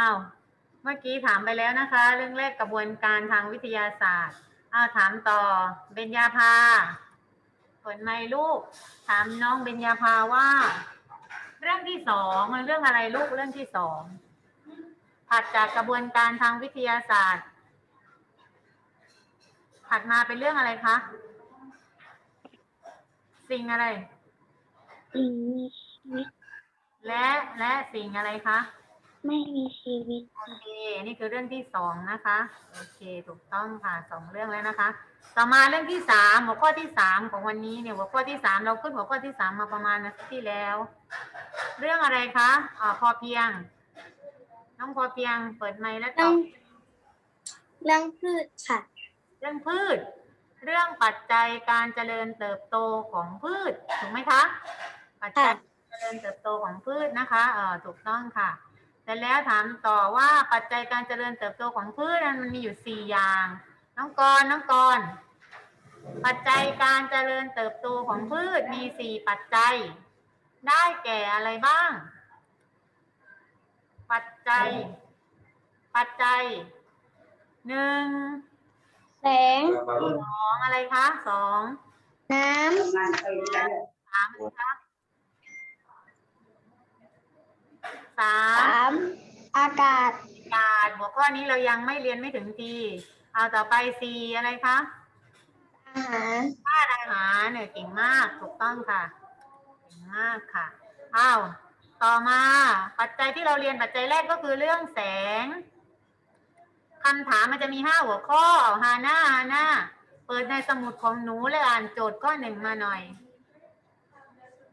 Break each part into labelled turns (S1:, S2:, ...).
S1: อ้าวเมื่อกี้ถามไปแล้วนะคะ เรื่องแรกกระบวนการทางวิทยาศาสตร์อ้าวถามต่อเบญญาภาผลไม่ลูก ถามน้องเบญญาภาว่า เรื่องที่สองมันเรื่องอะไรลูกเรื่องที่สองถัดจากกระบวนการทางวิทยาศาสตร์ถัดมาเป็นเรื่องอะไรคะสิ่งอะไร
S2: สิ่งมีชีวิต
S1: และและสิ่งอะไรคะ
S2: ไม่มีชีวิต
S1: โอเคนี่คือเรื่องที่สองนะคะ โอเค ถูกต้องค่ะสองเรื่องแล้วนะคะ ต่อมาเรื่องที่สามหัวข้อที่สามของวันนี้เนี่ยหัวข้อที่สามเราขึ้นหัวข้อที่สามมาประมาณนาทีที่แล้ว เรื่องอะไรคะอ่าพอเพียง น้องพอเพียงเปิดไมค์แล้วต
S2: เรื่
S1: อ
S2: อง
S1: บ
S2: เรื่องพืชค่ะ
S1: เรื่องพืช เรื่องปัจจัยการเจริญเติบโตของพืช ถูกไหมคะ ปัจจัย
S2: ค่ะ
S1: เจริญเติบโตของพืชนะคะ เออถูกต้องค่ะ แต่แล้วถามต่อว่าปัจจัยการเจริญเติบโตของพืชนั้นมันมีอยู่สี่อย่าง น้องกรณ์น้องกรณ์ปัจจัยการเจริญเติบโตของพืชมีสี่ปัจจัย ได้แก่อะไรบ้าง ปัจจัย ปัจจัยหนึ่ง
S2: แสง
S1: สองอะไรคะสอง
S2: น้
S1: สามอะไรคะ สาำม
S2: สามอากาศ
S1: อากาศ หัวข้อนี้เรายังไม่เรียนไม่ถึงทีเอาต่อไปสี่อะไรคะ
S2: อาหาร
S1: ธาตุอาหารเนี่ยเก่งมากถูกต้องค่ะเก่งมากค่ะอ้าวต่อมาปัจจัยที่เราเรียนปัจจัยแรกก็คือเรื่องแสงคำถามมันจะมีห้าหัวข้อฮาน่าฮาน่าเปิดในสมุดของหนูและอ่านโจทย์ข้อหนึ่งมาหน่อยห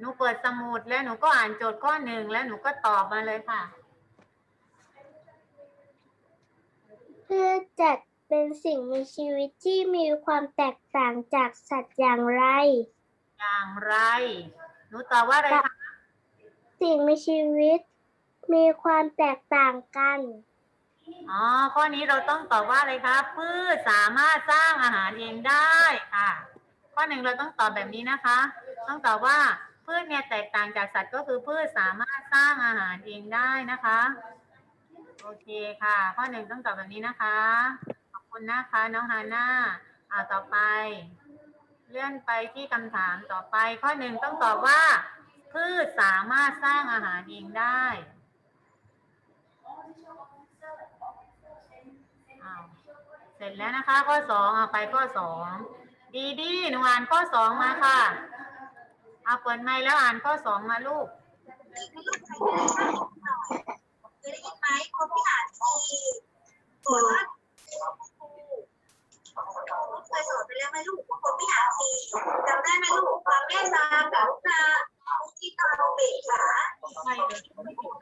S1: นูเปิดสมุดแล้วหนูก็อ่านโจทย์ข้อหนึ่งแล้วหนูก็ตอบมาเลยค่ะ
S2: พืชจัดเป็นสิ่งมีชีวิตที่มีความแตกต่างจากสัตว์อย่างไร
S1: อย่างไร หนูตอบว่าอะไรคะ
S2: สิ่งมีชีวิต มีความแตกต่างกัน
S1: อ๋อ ข้อนี้เราต้องตอบว่าอะไรคะพืชสามารถสร้างอาหารเองได้ค่ะ ข้อหนึ่งเราต้องตอบแบบนี้นะคะ ต้องตอบว่า พืชเนี่ยแตกต่างจากสัตว์ก็คือพืชสามารถสร้างอาหารเองได้นะคะ โอเคค่ะ ข้อหนึ่งต้องตอบแบบนี้นะคะ ขอบคุณนะคะน้องฮาน่าอ่าต่อไป เลื่อนไปที่คำถามต่อไป ข้อหนึ่งต้องตอบว่า พืชสามารถสร้างอาหารเองได้อาเสร็จแล้วนะคะ ข้อสองเอาไปข้อสองดีดีหนูอ่านข้อสองมาค่ะ เอาเปิดไมค์แล้วอ่านข้อสองมาลูก
S3: เคยได้ยินไหมคนที่อ่านทีบอกว่าเคยสอนไปแล้วไหมลูกคนที่อ่านทีจำได้ไหมลูกความเมตตากรุณามุทิตาเบกขา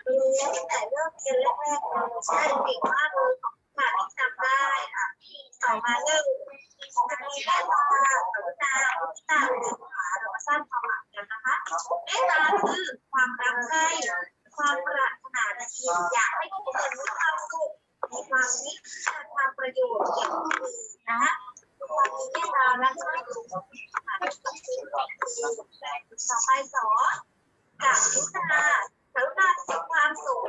S3: คือตั้งแต่เริ่มเรียนแรกๆใช่เก่งมากเลย ค่ะที่จำได้อะต่อมาเริ่มมีเมตตากรุณามุทิตาเบกขาเรามาสร้างความหมายกันนะคะเมตตาคือความรักใคร่ความปรารถนาดีอยากให้ผู้อื่นมีความสุขมีความนิสัยทำประโยชน์แก่ผู้อื่นนะคะความมีเมตตาและช่วยเหลือต่อไปสอนกับลุณารณาเป็นความสุข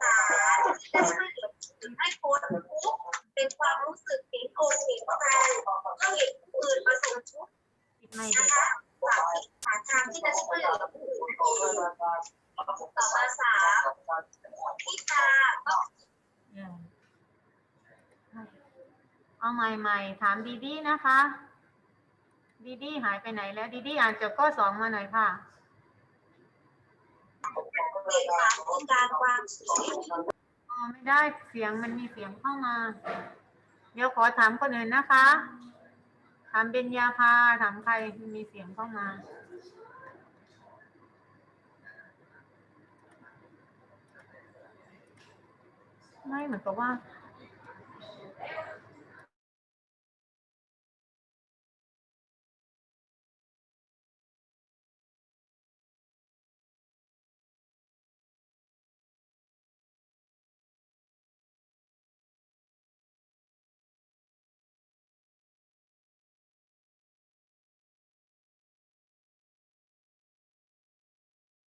S3: สารที่จะช่วยเหลือถึงให้พ้นทุกข์เป็นความรู้สึกเห็นอกเห็นใจเมื่อเห็นผู้อื่นประสบทุกข์
S1: ปิดไมค์
S3: นะ
S1: เด็ก
S3: คะหลักหาทางที่จะช่วยเหลือผู้อื่นต่อมาสามที่ตาก็
S1: เออเอาใหม่ใหม่ๆ ถามดีดีนะคะ ดีดีหายไปไหนแล้ว ดีดีอ่านจบข้อสองมาหน่อยค่ะ
S3: การวางชี
S1: อ๋อไม่ได้เสียงมันมีเสียงเข้ามา เดี๋ยวขอถามคนอื่นนะคะ ถามเบญญาภาถามใครมีเสียงเข้ามาไม่เหมือนกับว่า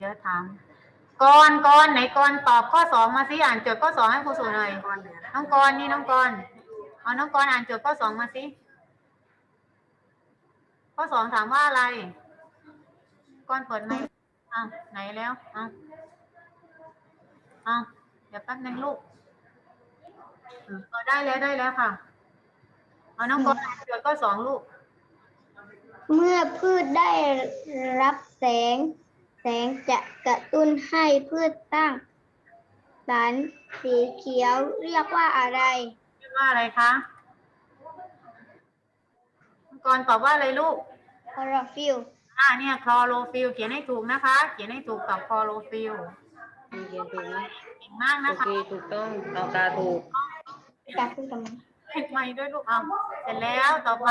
S1: เดี๋ยวถามก่อนก่อนไหนก่อนตอบข้อสองมาสิอ่านโจทย์ข้อสองให้ครูสูหน่อยน้องกรณ์นี่น้องกรณ์เอาน้องกรณ์อ่านโจทย์ข้อสองมาสิข้อสองถามว่าอะไรกรณ์เปิดไหมอ้าวไหนแล้วอ้าวอ้าวเดี๋ยวแป๊บนึงลูกเออได้แล้วได้แล้วค่ะเอาน้องกรณ์อ่านโจทย์ข้อสองลูก
S2: เมื่อพืชได้รับแสง แสงจะกระตุ้นให้พืชตั้งสารสีเขียวเรียกว่าอะไร
S1: เรียกว่าอะไรคะน้องกรณ์ตอบว่าอะไรลูก
S2: คลอโรฟิล
S1: อ่าเนี่ยคลอโรฟิลเขียนให้ถูกนะคะ เขียนให้ถูกกับคลอโรฟิล
S4: เขียนถูกไหม
S1: เก่งมาก
S4: โอ
S1: นะคะ
S4: เคถูกต้องเอาตาถูก
S2: จากพูดกันมา
S1: ปิดไมค์ด้วยลูกเอาเสร็จแล้วต่อไป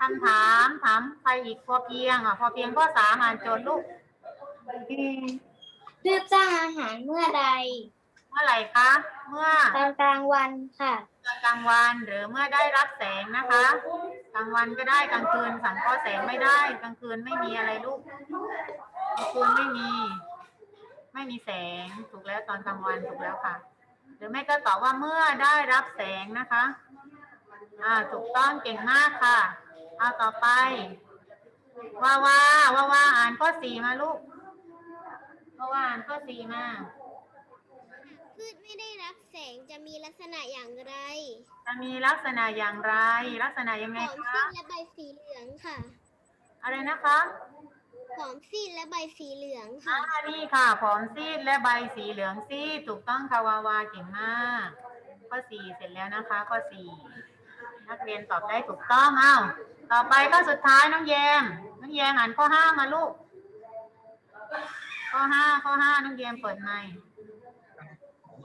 S1: คำถามถามใครอีกพอเพียงอะพอเพียงข้อสามอ่านโจทย์ลูก
S2: พืชสร้างอาหารเมื่อใด
S1: เมื่อไหร่คะ เมื่อ
S2: ตอนกลางวันค่ะ
S1: ตอนกลางวันหรือเมื่อได้รับแสงนะคะ กลางวันก็ได้กลางคืนสังเคราะห์แสงไม่ได้ กลางคืนไม่มีอะไรลูกกลางคืนไม่มี ไม่มีแสงถูกแล้วตอนกลางวันถูกแล้วค่ะ หรือไม่ก็ตอบว่าเมื่อได้รับแสงนะคะ อ่าถูกต้องเก่งมากค่ะ เอาต่อไป ว่าว่าว่าว่าอ่านข้อสี่มาลูก ว่าว่าอ่านข้อสี่มา
S5: พืชไม่ได้รับแสงจะมีลักษณะอย่างไร
S1: จะมีลักษณะอย่างไร ลักษณะยัง
S5: ห
S1: ไง
S5: อม
S1: คะ
S5: ซีดและใบสีเหลืองค่ะ
S1: อะไรนะคะ
S5: หอมซีดและใบสีเหลือง
S1: อ่า
S5: ค่ะ
S1: นี่ค่ะ ผอมซีดและใบสีเหลืองซีดถูกต้องค่ะวาวาเก่งมาก ข้อสี่เสร็จแล้วนะคะ ข้อสี่นักเรียนตอบได้ถูกต้องเอ้าต่อไปข้อสุดท้ายน้องแยมน้องแยมอ่านข้อห้ามาลูก ข้อห้าข้อห้าน้องแยมเปิดไมค์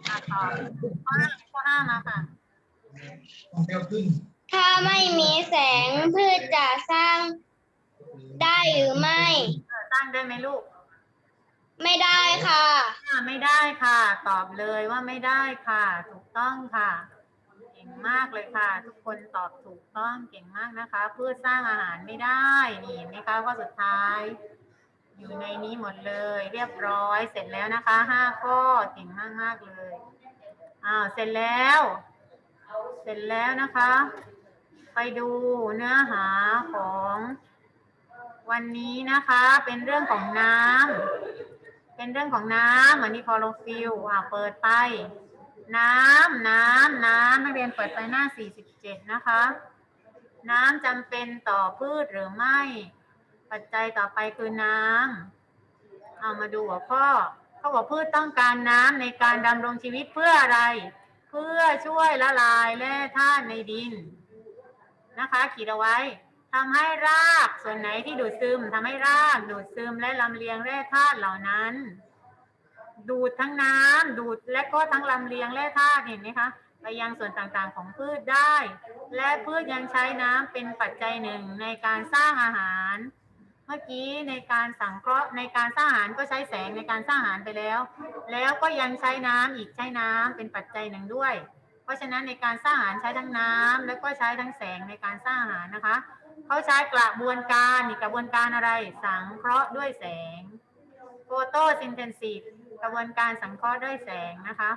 S1: อะตอบข้อห้าข้อห้ามาค่ะ
S2: ถ้าไม่มีแสงพืชจะสร้างได้หรือไม่
S1: เออตั้งได้ไหมลูก
S2: ไม่ได้ค่ะ
S1: อ่าไม่ได้ค่ะ ตอบเลยว่าไม่ได้ค่ะ ถูกต้องค่ะ เก่งมากเลยค่ะ ทุกคนตอบถูกต้องเก่งมากนะคะ พืชสร้างอาหารไม่ได้นี่เห็นไหมคะข้อสุดท้าย อยู่ในนี้หมดเลย เรียบร้อยเสร็จแล้วนะคะห้าข้อเก่งมากมากเลยอ้าวเสร็จแล้ว เสร็จแล้วนะคะ ไปดูเนื้อหาของวันนี้นะคะเป็นเรื่องของน้ำเป็นเรื่องของน้ำเหมือนที่คลอโรฟิลอ่าเปิดไป น้ำน้ำน้ำนักเรียนเปิดไปหน้า 47 นะคะ น้ำจำเป็นต่อพืชหรือไม่ ปัจจัยต่อไปคือน้ำเอามาดูหัวข้อเขาบอกพืชต้องการน้ำในการดำรงชีวิตเพื่ออะไร เพื่อช่วยละลายแร่ธาตุในดินนะคะ ขีดเอาไว้ทำให้รากส่วนไหนที่ดูดซึมทำให้รากดูดซึมและลำเลียงแร่ธาตุเหล่านั้น ดูดทั้งน้ำดูดและก็ทั้งลำเลียงแร่ธาตุเห็นไหมคะไปยังส่วนต่างๆของพืชได้ และพืชยังใช้น้ำเป็นปัจจัยหนึ่งในการสร้างอาหาร มื่อกี้ในการสังเคราะห์ในการสร้างอาหารก็ใช้แสงในการสร้างอาหารไปแล้ว แล้วก็ยังใช้น้ำอีกใช้น้ำเป็นปัจจัยหนึ่งด้วย เพราะฉะนั้นในการสร้างอาหารใช้ทั้งน้ำแล้วก็ใช้ทั้งแสงในการสร้างอาหารนะคะเขาใช้กระบวนการนี่กระบวนการอะไรสังเคราะห์ด้วยแสงโฟโตซินเทนซีฟกระบวนการสังเคราะห์ด้วยแสงนะคะ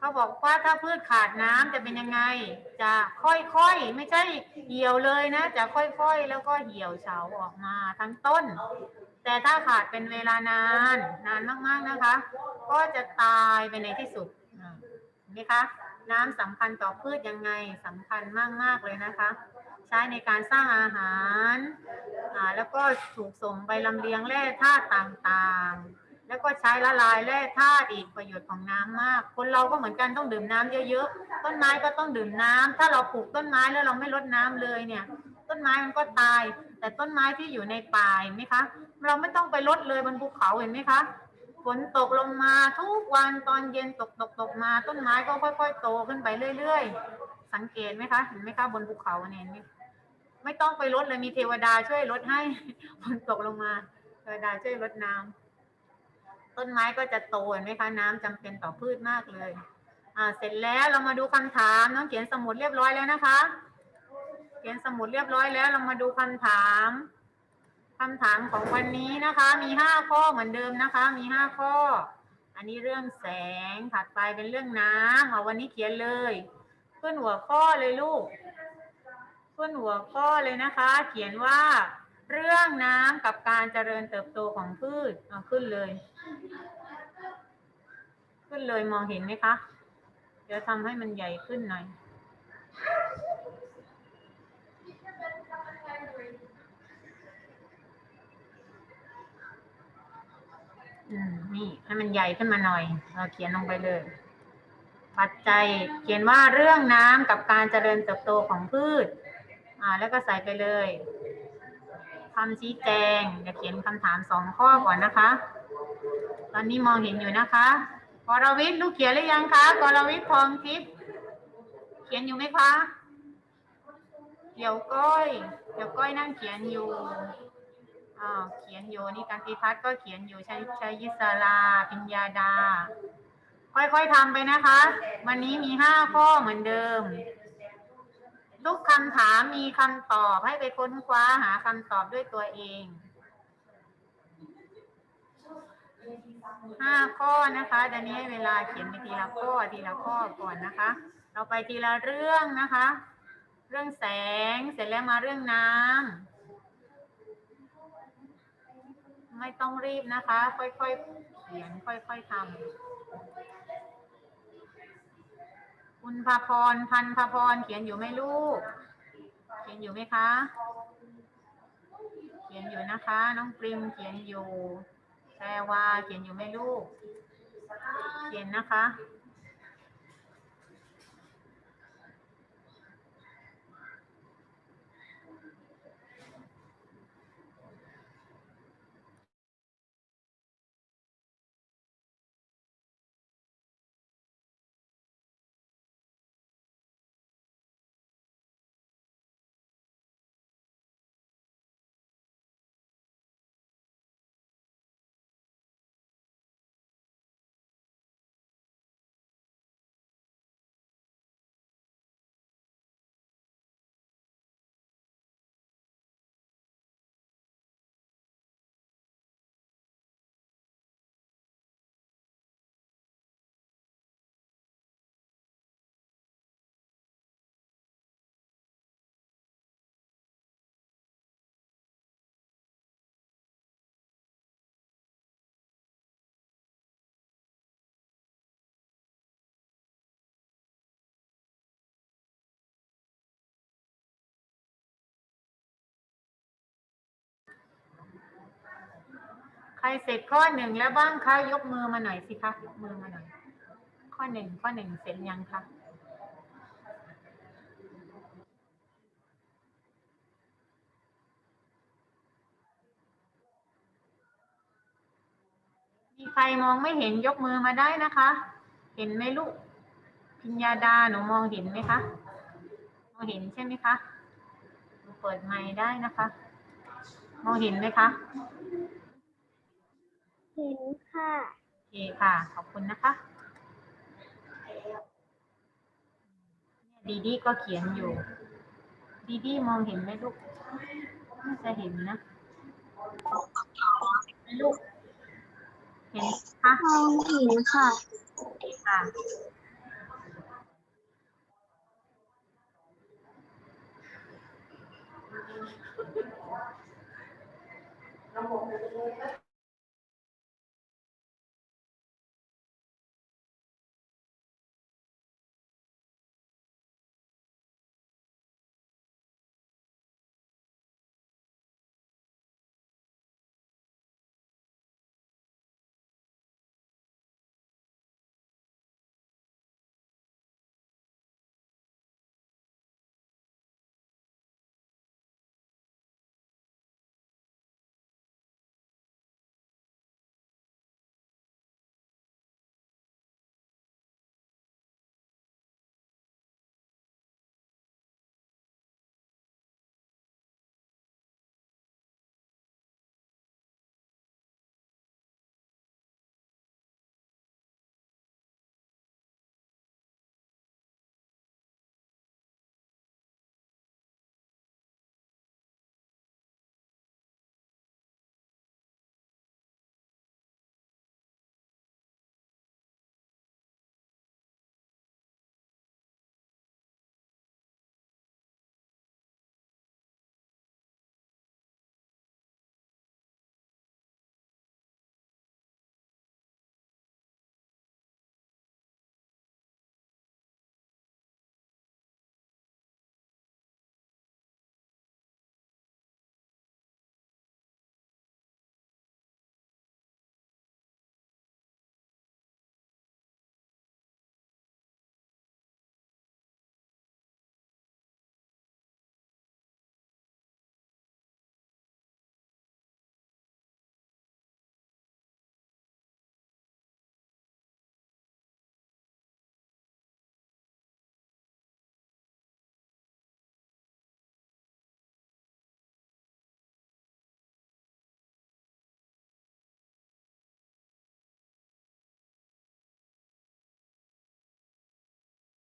S1: เขาบอกว่าถ้าพืชขาดน้ำจะเป็นยังไง จะค่อยๆ ไม่ใช่เหี่ยวเลยนะ จะค่อยๆ แล้วก็เหี่ยวเฉาออกมาทั้งต้น แต่ถ้าขาดเป็นเวลานาน นานมากๆนะคะ ก็จะตายไปในที่สุดเห็นไหมคะ น้ำสำคัญต่อพืชยังไงสำคัญมากๆเลยนะคะ ใช้ในการสร้างอาหารอ่าแล้วก็ถูกส่งไปลำเลียงแร่ธาตุต่างๆ แล้วก็ใช้ละลายแร่ธาตุอีกประโยชน์ของน้ำมาก คนเราก็เหมือนกันต้องดื่มน้ำเยอะๆ ต้นไม้ก็ต้องดื่มน้ำถ้าเราปลูกต้นไม้แล้วเราไม่รดน้ำเลยเนี่ย ต้นไม้มันก็ตาย แต่ต้นไม้ที่อยู่ในป่าเห็นไหมคะ เราไม่ต้องไปรดเลยบนภูเขาเห็นไหมคะฝนตกลงมาทุกวันตอนเย็นตกตกตกมา ต้นไม้ก็ค่อยๆ โตขึ้นไปเรื่อยๆ สังเกตไหมคะเห็นไหมคะบนภูเขาเนี่ยไม่ต้องไปรดเลยมีเทวดาช่วยรดให้ฝนตกลงมา เทวดาช่วยรดน้ำ ต้นไม้ก็จะโตเห็นไหมคะน้ำจำเป็นต่อพืชมากเลย อ่าเสร็จแล้วเรามาดูคำถามน้องเขียนสมุดเรียบร้อยแล้วนะคะ เขียนสมุดเรียบร้อยแล้ว เรามาดูคำถามคำถามของวันนี้นะคะ มีห้าข้อเหมือนเดิมนะคะ มีห้าข้อ อันนี้เรื่องแสงถัดไปเป็นเรื่องน้ำเอาวันนี้เขียนเลยขึ้นหัวข้อเลยลูกขึ้นหัวข้อเลยนะคะ เขียนว่า เรื่องน้ำกับการเจริญเติบโตของพืชเอาขึ้นเลย ขึ้นเลยมองเห็นไหมคะ เดี๋ยวทำให้มันใหญ่ขึ้นหน่อยอืมนี่ให้มันใหญ่ขึ้นมาหน่อย เราเขียนลงไปเลย ปัจจัยเขียนว่าเรื่องน้ำกับการเจริญเติบโตของพืช อ่า แล้วก็ใส่ไปเลย คำชี้แจงเดี๋ยวเขียนคำถามสองข้อก่อนนะคะ ตอนนี้มองเห็นอยู่นะคะกรวิทย์ลูกเขียนหรือยังคะกรวิทย์ทองทิพย์เขียนอยู่ไหมคะเดี๋ยวก้อยเดี๋ยวก้อยนั่งเขียนอยู่อ่าเขียนอยู่นี่การพิพัฒน์ก็เขียนอยู่ชัยชัยยิสราปิญญาดา ค่อยๆทำไปนะคะ วันนี้มีห้าข้อเหมือนเดิม ทุกคำถามมีคำตอบให้ไปค้นคว้าหาคำตอบด้วยตัวเองห้าข้อนะคะดันนี้ให้เวลาเขียนไปทีละข้อทีละข้อก่อนนะคะ เราไปทีละเรื่องนะคะ เรื่องแสงเสร็จแล้วมาเรื่องน้ำไม่ต้องรีบนะคะ ค่อยๆเขียนค่อยๆทำ คุณพาพรพันพาพรเขียนอยู่ไหมลูก เขียนอยู่ไหมคะ เขียนอยู่นะคะ น้องปริมเขียนอยู่แพรวาเขียนอยู่ไหมลูก เขียนนะคะ ใครเสร็จข้อหนึ่งแล้วบ้างคะยกมือมาหน่อยสิคะยกมือมาหน่อย ข้อหนึ่งข้อหนึ่งเสร็จยังคะมีใครมองไม่เห็นยกมือมาได้นะคะ เห็นไหมลูกพิญญาดาหนูมองเห็นไหมคะมองเห็นใช่ไหมคะเปิดไมค์ได้นะคะ มองเห็นไหมคะ
S2: เห็นค่ะ
S1: โอเคค่ะ ขอบคุณนะคะเนี่ยดีดีก็เขียนอยู่ ดีดีมองเห็นไหมลูกน่าจะเห็นนะลูกเห็นคะ
S2: มองเห็นค่ะ
S1: ค่ะระบบ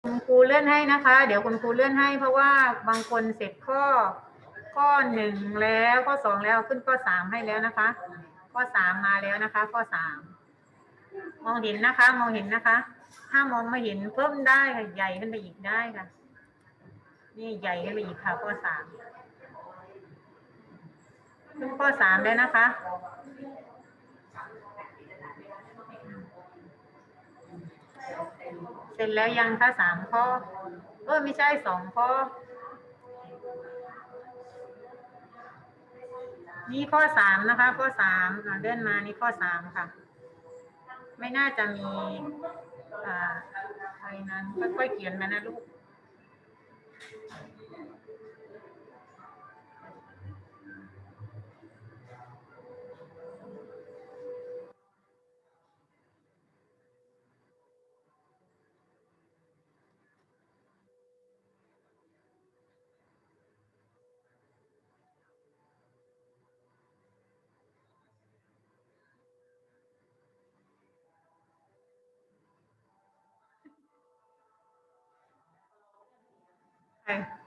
S1: คุณครูเลื่อนให้นะคะ เดี๋ยวคุณครูเลื่อนให้ เพราะว่าบางคนเสร็จข้อ ข้อหนึ่งแล้วข้อสองแล้วขึ้นข้อสามให้แล้วนะคะ ข้อสามมาแล้วนะคะ ข้อสามมองเห็นนะคะ มองเห็นนะคะ ถ้ามองไม่เห็นเพิ่มได้ค่ะใหญ่ขึ้นไปอีกได้ค่ะ นี่ใหญ่ขึ้นไปอีกค่ะ ข้อสามขึ้นข้อสามแล้วนะคะ เสร็จแล้วยังคะสามข้อเออไม่ใช่สองข้อ นี่ข้อสามนะคะ ข้อสามเดินมานี่ข้อสามค่ะ ไม่น่าจะมีอ่าอะไรนั้นค่อยๆเขียนมานะลูก ใ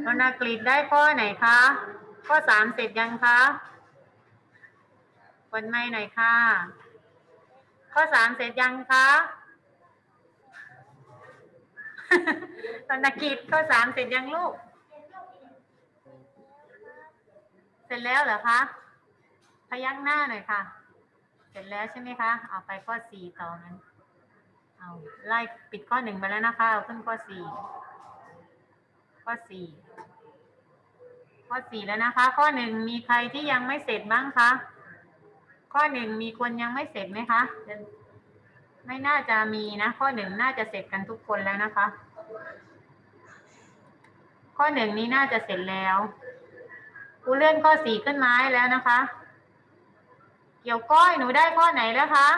S1: ช่วรรณกฤษได้ข้อไหนคะ ข้อสามเสร็จยังคะกดไม่หน่อยค่ะ ข้อสามเสร็จยังคะวรรณกฤษข้อสามเสร็จยังลูก เสร็จแล้วเหรอคะ พยักหน้าหน่อยค่ะ เสร็จแล้วใช่ไหมคะ เอาไปข้อสี่ต่อนั้น เอาไล่ปิดข้อหนึ่งไปแล้วนะคะ เอาขึ้นข้อสี่ ข้อสี่ข้อสี่แล้วนะคะ ข้อหนึ่งมีใครที่ยังไม่เสร็จบ้างคะ ข้อหนึ่งมีคนยังไม่เสร็จไหมคะ ไม่น่าจะมีนะ ข้อหนึ่งน่าจะเสร็จกันทุกคนแล้วนะคะ ข้อหนึ่งนี้น่าจะเสร็จแล้วครูเลื่อนข้อสี่ขึ้นมาแล้วนะคะ เกี่ยวก้อยหนูได้ข้อไหนแล้วคะ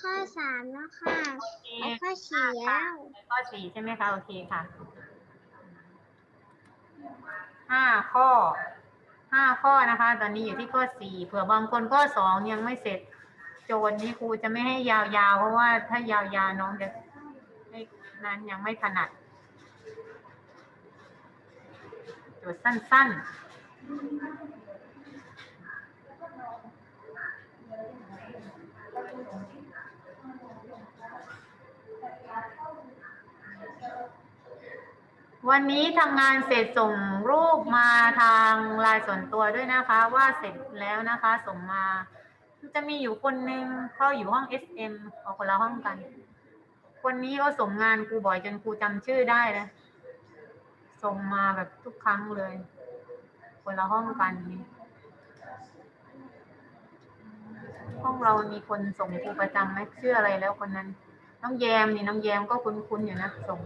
S5: ข้อสามแล้วค่ะ
S1: โอเค
S5: และข้อสี่แล้ว
S1: ข้อสี่ใช่ไหมคะ โอเคค่ะห้าข้อห้าข้อนะคะ ตอนนี้อยู่ที่ข้อสี่เผื่อบางคนข้อสองยังไม่เสร็จ โจทย์นี้ครูจะไม่ให้ยาวๆ เพราะว่าถ้ายาวๆน้องจะไม่นั้นยังไม่ถนัดโจทย์สั้นๆ วันนี้ทำงานเสร็จส่งรูปมาทางไลน์ส่วนตัวด้วยนะคะ ว่าเสร็จแล้วนะคะ ส่งมา จะมีอยู่คนนึงเขาอยู่ห้อง SM เอาคนละห้องกัน คนนี้เขาส่งงานครูบ่อยจนครูจำชื่อได้แล้วส่งมาแบบทุกครั้งเลย คนละห้องกันนี่ห้องเรามีคนส่งครูประจำไหมชื่ออะไรแล้วคนนั้น น้องแยมนี่น้องแยมก็คุ้นๆอยู่นะส่ง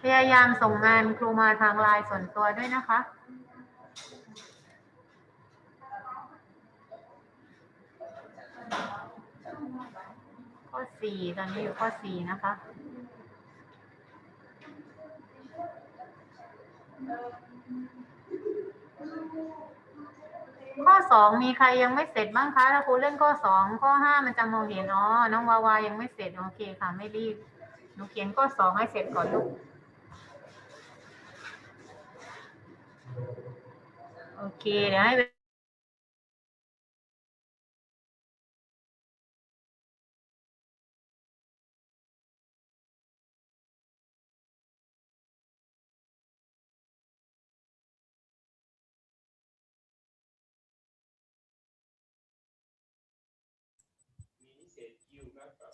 S1: พยายามส่งงานครูมาทางไลน์ส่วนตัวด้วยนะคะ ข้อสี่ตอนนี้อยู่ข้อสี่นะคะข้อสองมีใครยังไม่เสร็จบ้างคะถ้าครูเล่นข้อสองข้อห้ามันจะมองเห็นอ๋อน้องวาวายังไม่เสร็จโอเคค่ะไม่รีบหนูเขียนข้อสองให้เสร็จก่อนลูก โอเค เดี๋ยวให้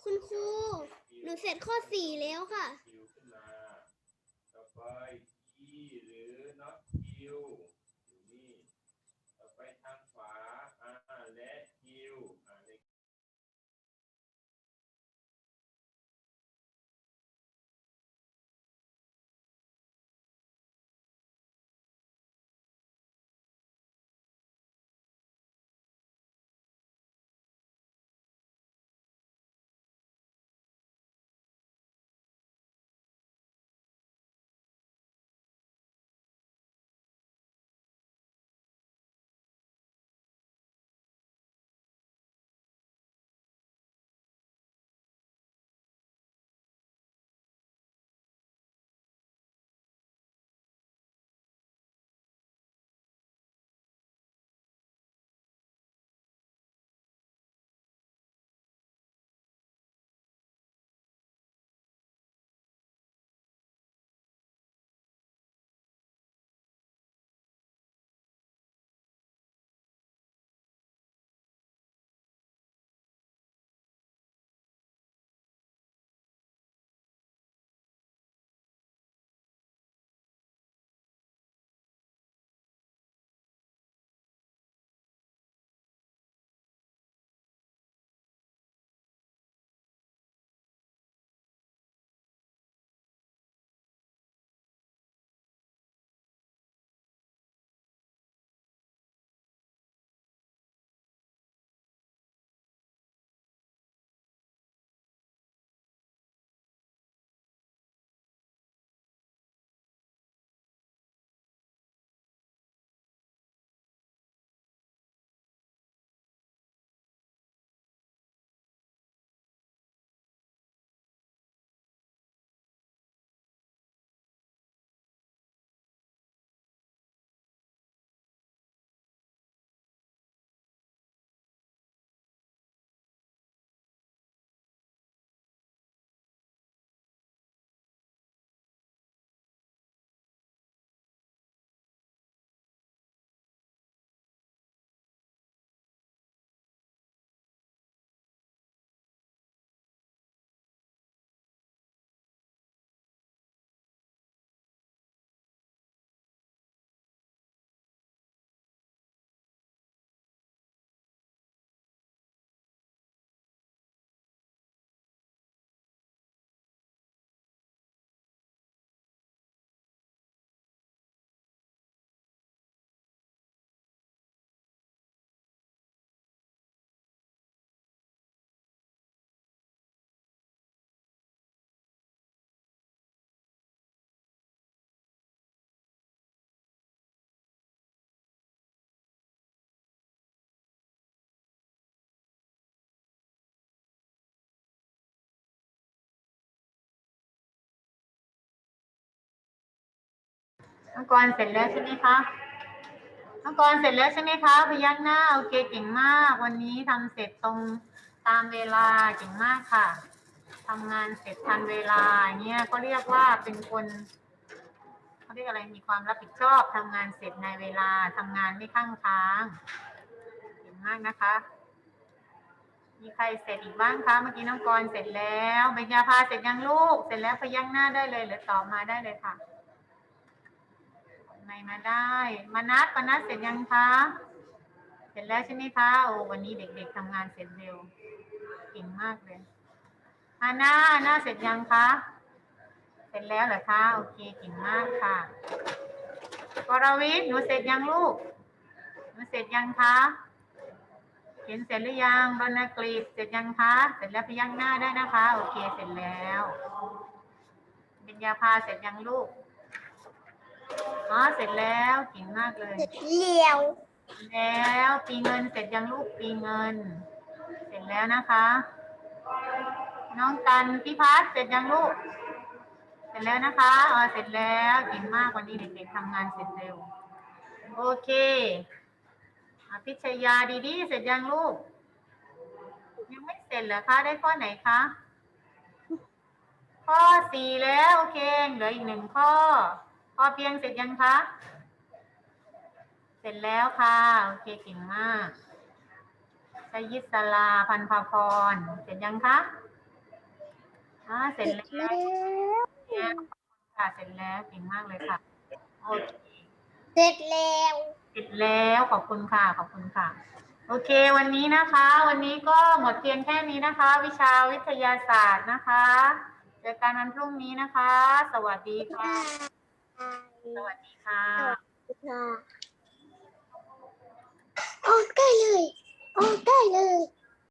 S5: คุณครู หนูเสร็จข้อสี่แล้วค่ะ
S6: น้อง
S1: กรเสร็จแล้วใช่ไหมคะน้องกรเสร็จแล้วใช่ไหมคะพยักหน้าโอเคเก่งมาก วันนี้ทำเสร็จตรงตามเวลาเก่งมากค่ะทำงานเสร็จทันเวลาเงี้ยก็เรียกว่าเป็นคนเขาเรียกอะไรมีความรับผิดชอบทำงานเสร็จในเวลาทำงานไม่ข้างค้างเก่งมากนะคะ มีใครเสร็จอีกบ้างคะเมื่อกี้น้องกรเสร็จแล้วเบญญาภาเสร็จยังลูก เสร็จแล้วพยักหน้าได้เลยหรือตอบมาได้เลยค่ะ ไม่มาได้มานัดมานัดเสร็จยังคะ เสร็จแล้วใช่ไหมคะโอ้วันนี้เด็กๆทำงานเสร็จเร็วเก่งมากเลยอาน่าอาน่าเสร็จยังคะ เสร็จแล้วเหรอคะโอเคเก่งมากค่ะกรวิทย์หนูเสร็จยังลูกหนูเสร็จยังคะเขียนเสร็จหรือยังรณกฤษเสร็จยังคะ เสร็จแล้วพยักหน้าได้นะคะ โอเคเสร็จแล้วบิญญาภาเสร็จยังลูก อ๋อเสร็จแล้วเก่งมากเลย
S2: เสร็จแล้ว
S1: แล้วปีเงินเสร็จยังลูกปีเงิน เสร็จแล้วนะคะ น้องกันพี่พัฒน์เสร็จยังลูก เสร็จแล้วนะคะอ๋อเสร็จแล้วเก่งมากวันนี้เด็กๆทำงานเสร็จเร็ว โอเคอภิชยาดีดีๆเสร็จยังลูก ยังไม่เสร็จเหรอคะได้ข้อไหนคะข้อสี่แล้วโอเคเหลืออีกหนึ่งข้อพ อเพียงเสร็จยังคะ เสร็จแล้วค่ะ โอเคเก่งมากชยิสลาพันภาพร เสร็จยังคะอ่าเสร็จแล้วค่ะเสร็จแล้วเก่งมากเลยค่ะโอเค
S2: เสร็จแล้ว
S1: เสร็จแล้วขอบคุณค่ะขอบคุณค่ะ โอเค วันนี้นะคะ วันนี้ก็หมดเพียงแค่นี้นะคะ วิชาวิทยาศาสตร์นะคะเจอกันวันพรุ่งนี้นะคะ สวัสดีค่ะ สวัสดีค่ะ ค่ะ
S2: ออกได้เลยออกได้เลย